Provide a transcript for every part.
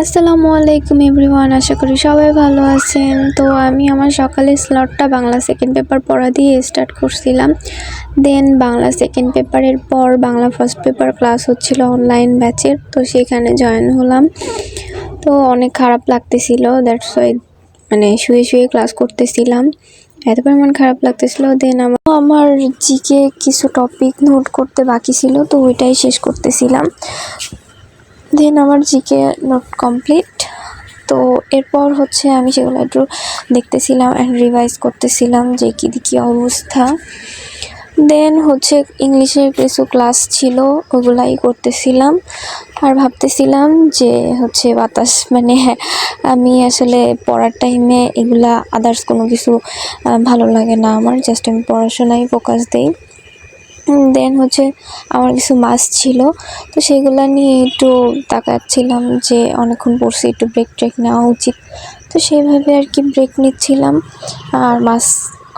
আসসালামু আলাইকুম এভরিওয়ান, আশা করি সবাই ভালো আছেন। তো আমি আমার সকালের স্লটটা বাংলা সেকেন্ড পেপার পড়া দিয়ে স্টার্ট করছিলাম। দেন বাংলা সেকেন্ড পেপারের পর বাংলা ফার্স্ট পেপার ক্লাস হচ্ছিল অনলাইন ব্যাচের তো সেখানে জয়েন হলাম। তো অনেক খারাপ লাগতেছিল দ্যাটস ওয়াই মানে শুয়ে শুয়ে ক্লাস করতেছিলাম। এত পরিমাণ খারাপ লাগতেছিল দেন আমার আমার জিকে কিছু টপিক নোট করতে বাকি ছিল, তো ওইটাই শেষ করতেছিলাম। দেন আমার জিকে নোট কমপ্লিট তো এরপর হচ্ছে আমি সেগুলো একটু দেখতেছিলাম অ্যান্ড রিভাইজ করতেছিলাম যে কী কী অবস্থা। দেন হচ্ছে ইংলিশের কিছু ক্লাস ছিল, ওগুলাই করতেছিলাম। আর ভাবতেছিলাম যে হচ্ছে বাতাস মানে আমি আসলে পড়ার টাইমে এগুলা আদার্স কোনো কিছু ভালো লাগে না আমার জাস্ট আমি পড়াশোনায় ফোকাস দিই। দেন হচ্ছে আমার কিছু মাস ছিল। তো সেগুলো নিয়ে একটু তাকাচ্ছিলাম যে অনেকক্ষণ পড়ছি, একটু ব্রেক ট্রেক নেওয়া উচিত। তো সেইভাবে আর কি ব্রেক নিচ্ছিলাম। আর মাছ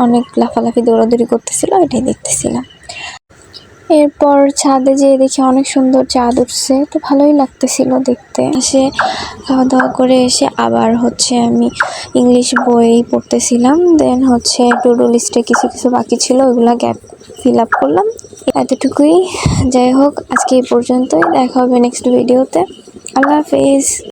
অনেক লাফালাফি, দৌড়াদৌড়ি করতেছিল এটাই দেখতেছিলাম। এরপর ছাদে যেয়ে দেখি অনেক সুন্দর চাঁদ উঠছে। তো ভালোই লাগতেছিল দেখতে। এসে খাওয়া দাওয়া করে এসে আবার হচ্ছে আমি ইংলিশ বই পড়তেছিলাম। দেন হচ্ছে টু লিস্টে কিছু কিছু বাকি ছিল, ওইগুলো গ্যাপ ফিল আপ করলাম। এতটুকুই। যাই হোক আজকে এই পর্যন্তই। দেখা হবে নেক্সট ভিডিওতে আল্লাহ হাফেজ।